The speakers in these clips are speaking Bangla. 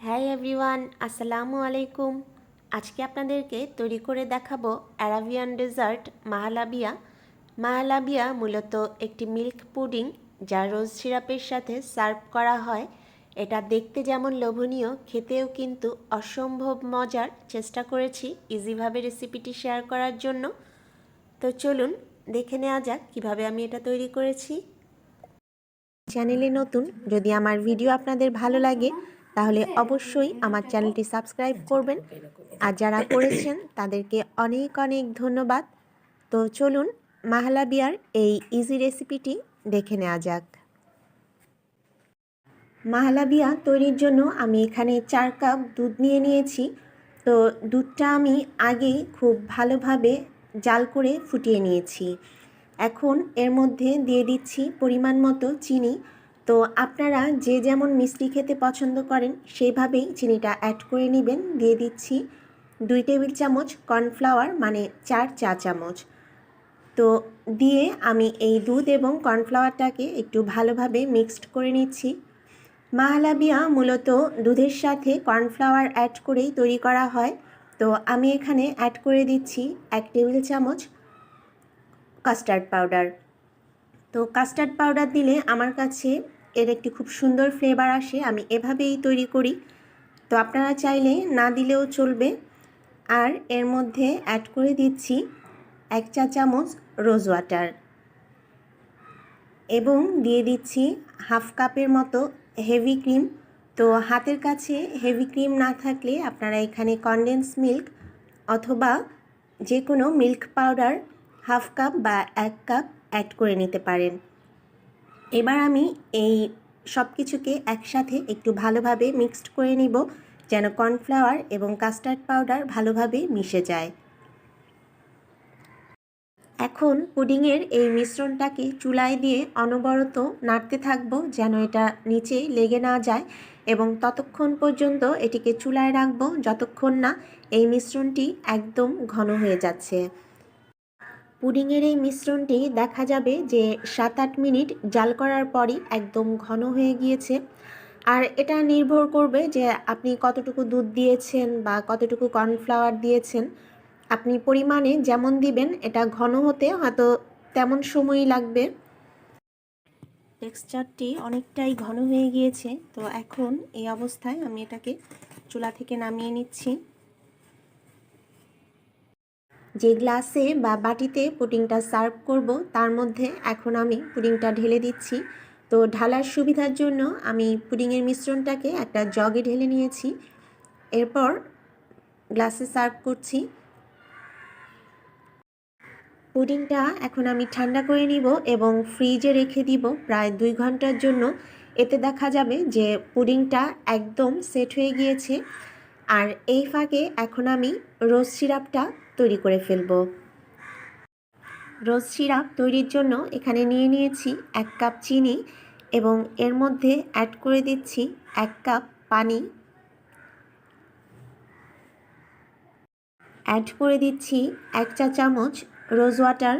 হ্যাঁ এভরিওয়ান, আসসালামু আলাইকুম। আজকে আপনাদেরকে তৈরি করে দেখাবো অ্যারাবিয়ান ডেজার্ট মাহালাবিয়া। মাহালাবিয়া মূলত একটি মিল্ক পুডিং যা রোজ সিরাপের সাথে সার্ভ করা হয়। এটা দেখতে যেমন লোভনীয়, খেতেও কিন্তু অসম্ভব মজার। চেষ্টা করেছি ইজিভাবে রেসিপিটি শেয়ার করার জন্য। তো চলুন দেখে নেওয়া যাক কীভাবে আমি এটা তৈরি করেছি। চ্যানেলে নতুন, যদি আমার ভিডিও আপনাদের ভালো লাগে তাহলে অবশ্যই আমার চ্যানেলটি সাবস্ক্রাইব করবেন। আর যারা করেছেন, তাদেরকে অনেক অনেক ধন্যবাদ। তো চলুন মাহালাবিয়ার এই ইজি রেসিপিটি দেখে নেওয়া যাক। মাহালাবিয়া তৈরির জন্য আমি এখানে চার কাপ দুধ নিয়ে নিয়েছি। তো দুধটা আমি আগেই খুব ভালোভাবে জাল করে ফুটিয়ে নিয়েছি। এখন এর মধ্যে দিয়ে দিচ্ছি পরিমাণ মতো চিনি। তো আপনারা যে যেমন মিষ্টি খেতে পছন্দ করেন সেইভাবেই চিনিটা অ্যাড করে নেবেন। দিয়ে দিচ্ছি দুই টেবিল চামচ কর্নফ্লাওয়ার মানে চার চা চামচ। তো দিয়ে আমি এই দুধ এবং কর্নফ্লাওয়ারটাকে একটু ভালোভাবে মিক্সড করে নিচ্ছি। মাহালাবিয়া মূলত দুধের সাথে কর্নফ্লাওয়ার অ্যাড করেই তৈরি করা হয়। তো আমি এখানে অ্যাড করে দিচ্ছি এক টেবিল চামচ কাস্টার্ড পাউডার তো কাস্টার্ড পাউডার দিলে আমার কাছে এর একটি খুব সুন্দর ফ্লেভার আসে, আমি এভাবেই তৈরি করি। তো আপনারা চাইলে না দিলেও চলবে। আর এর মধ্যে অ্যাড করে দিচ্ছি এক চা চামচ রোজ ওয়াটার এবং দিয়ে দিচ্ছি হাফ কাপের মতো হেভি ক্রিম তো হাতের কাছে হেভি ক্রিম না থাকলে আপনারা এখানে কনডেন্স মিল্ক অথবা যে কোনো মিল্ক পাউডার হাফ কাপ বা এক কাপ অ্যাড করে নিতে পারেন। এবার আমি এই সব কিছুকে একসাথে একটু ভালোভাবে মিক্সড করে নিব, যেন কর্নফ্লাওয়ার এবং কাস্টার্ড পাউডার ভালোভাবে মিশে যায়। এখন পুডিংয়ের এই মিশ্রণটাকে চুলায় দিয়ে অনবরত নাড়তে থাকব, যেন এটা নিচে লেগে না যায় এবং ততক্ষণ পর্যন্ত এটিকে চুলায় রাখব, যতক্ষণ না এই মিশ্রণটি একদম ঘন হয়ে যাচ্ছে। পুডিংয়ের এই মিশ্রণটি দেখা যাবে যে সাত আট মিনিট জাল করার পরই একদম ঘন হয়ে গিয়েছে। আর এটা নির্ভর করবে যে আপনি কতটুকু দুধ দিয়েছেন বা কতটুকু কর্নফ্লাওয়ার দিয়েছেন। আপনি পরিমাণে যেমন দিবেন, এটা ঘন হতে হয়তো তেমন সময়ই লাগবে। টেক্সচারটি অনেকটাই ঘন হয়ে গিয়েছে, তো এখন এই অবস্থায় আমি এটাকে চুলা থেকে নামিয়ে নিচ্ছি। যে গ্লাসে বা বাটিতে পুডিংটা সার্ভ করব, তার মধ্যে এখন আমি পুডিংটা ঢেলে দিচ্ছি। তো ঢালার সুবিধার জন্য আমি পুডিংয়ের মিশ্রণটাকে একটা জগে ঢেলে নিয়েছি। এরপর গ্লাসে সার্ভ করছি। পুডিংটা এখন আমি ঠান্ডা করে নিব এবং ফ্রিজে রেখে দিব প্রায় দুই ঘণ্টার জন্য। এতে দেখা যাবে যে পুডিংটা একদম সেট হয়ে গিয়েছে। আর এই ফাঁকে এখন আমি রোজ সিরাপটা তৈরি করে ফেলব। রোজ সিরাপ তৈরির জন্য এখানে নিয়ে নিয়েছি এক কাপ চিনি এবং এর মধ্যে অ্যাড করে দিচ্ছি এক কাপ পানি। অ্যাড করে দিচ্ছি এক চা চামচ রোজ ওয়াটার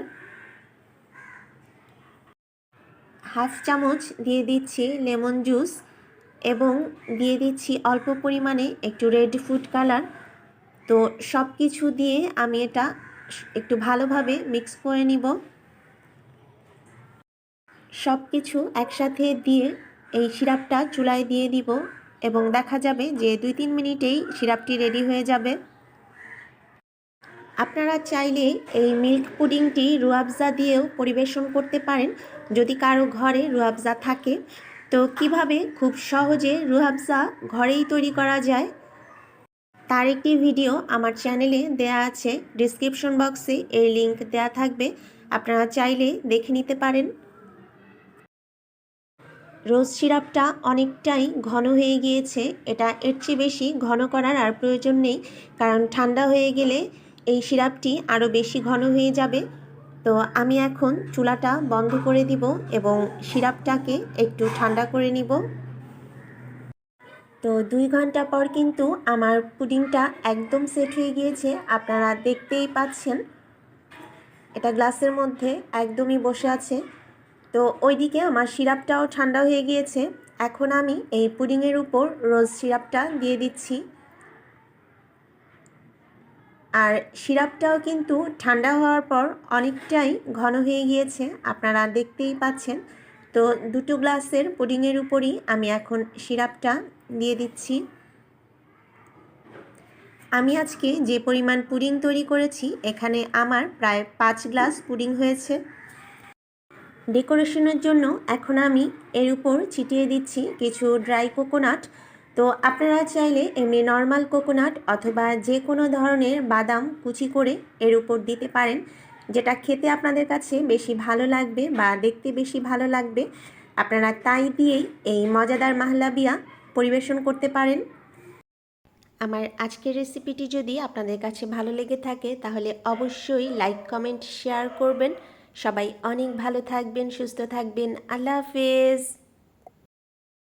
হাফ চামচ দিয়ে দিচ্ছি লেমন জুস এবং দিয়ে দিচ্ছি অল্প পরিমাণে একটু রেড ফুড কালার তো সব কিছু দিয়ে আমি এটা একটু ভালোভাবে মিক্স করে নিব। সব কিছু একসাথে দিয়ে এই সিরাপটা চুলায় দিয়ে দিব এবং দেখা যাবে যে দুই তিন মিনিটেই সিরাপটি রেডি হয়ে যাবে। আপনারা চাইলে এই মিল্ক পুডিংটি রুয়াবজা দিয়েও পরিবেশন করতে পারেন যদি কারও ঘরে রুয়াবজা থাকে। তো কীভাবে খুব সহজে রুয়াবজা ঘরেই তৈরি করা যায় তার একটি ভিডিও আমার চ্যানেলে দেয়া আছে। ডিসক্রিপশন বক্সে এর লিংক দেয়া থাকবে। আপনারা চাইলে দেখে নিতে পারেন। রোজ সিরাপটা অনেকটাই ঘন হয়ে গিয়েছে। এটা এর চেয়ে বেশি ঘন করার আর প্রয়োজন নেই, কারণ ঠান্ডা হয়ে গেলে এই সিরাপটি আরও বেশি ঘন হয়ে যাবে। তো আমি এখন চুলাটা বন্ধ করে দিব এবং সিরাপটাকে একটু ঠান্ডা করে নিব। তো দুই ঘণ্টা পর কিন্তু আমার পুডিংটা একদম সেট হয়ে গিয়েছে, আপনারা দেখতেই পাচ্ছেন। এটা গ্লাসের মধ্যে একদমই বসে আছে। তো ওইদিকে আমার সিরাপটাও ঠান্ডা হয়ে গিয়েছে। এখন আমি এই পুডিংয়ের উপর রোজ সিরাপটা দিয়ে দিচ্ছি। আর সিরাপটাও কিন্তু ঠান্ডা হওয়ার পর অনেকটাই ঘন হয়ে গিয়েছে, আপনারা দেখতেই পাচ্ছেন। তো দুটো গ্লাসের পুডিংয়ের উপরই আমি এখন সিরাপটা দিয়ে দিচ্ছি। আমি আজকে যে পরিমাণ পুডিং তৈরি করেছি, এখানে আমার প্রায় পাঁচ গ্লাস পুডিং হয়েছে। ডেকোরেশনের জন্য এখন আমি এর উপর ছিটিয়ে দিচ্ছি কিছু ড্রাই কোকোনাট। তো আপনারা চাইলে এমনি নর্মাল কোকোনাট অথবা যে কোনো ধরনের বাদাম কুচি করে এর উপর দিতে পারেন। যেটা খেতে আপনাদের কাছে বেশি ভালো লাগবে বা দেখতে বেশি ভালো লাগবে, আপনারা তাই দিয়েই এই মজাদার মাহলাবিয়া পরিবেশন করতে পারেন। আমার আজকের রেসিপিটি যদি আপনাদের কাছে ভালো লেগে থাকে, তাহলে অবশ্যই লাইক, কমেন্ট, শেয়ার করবেন। সবাই অনেক ভালো থাকবেন, সুস্থ থাকবেন। আল্লাহ হাফেজ।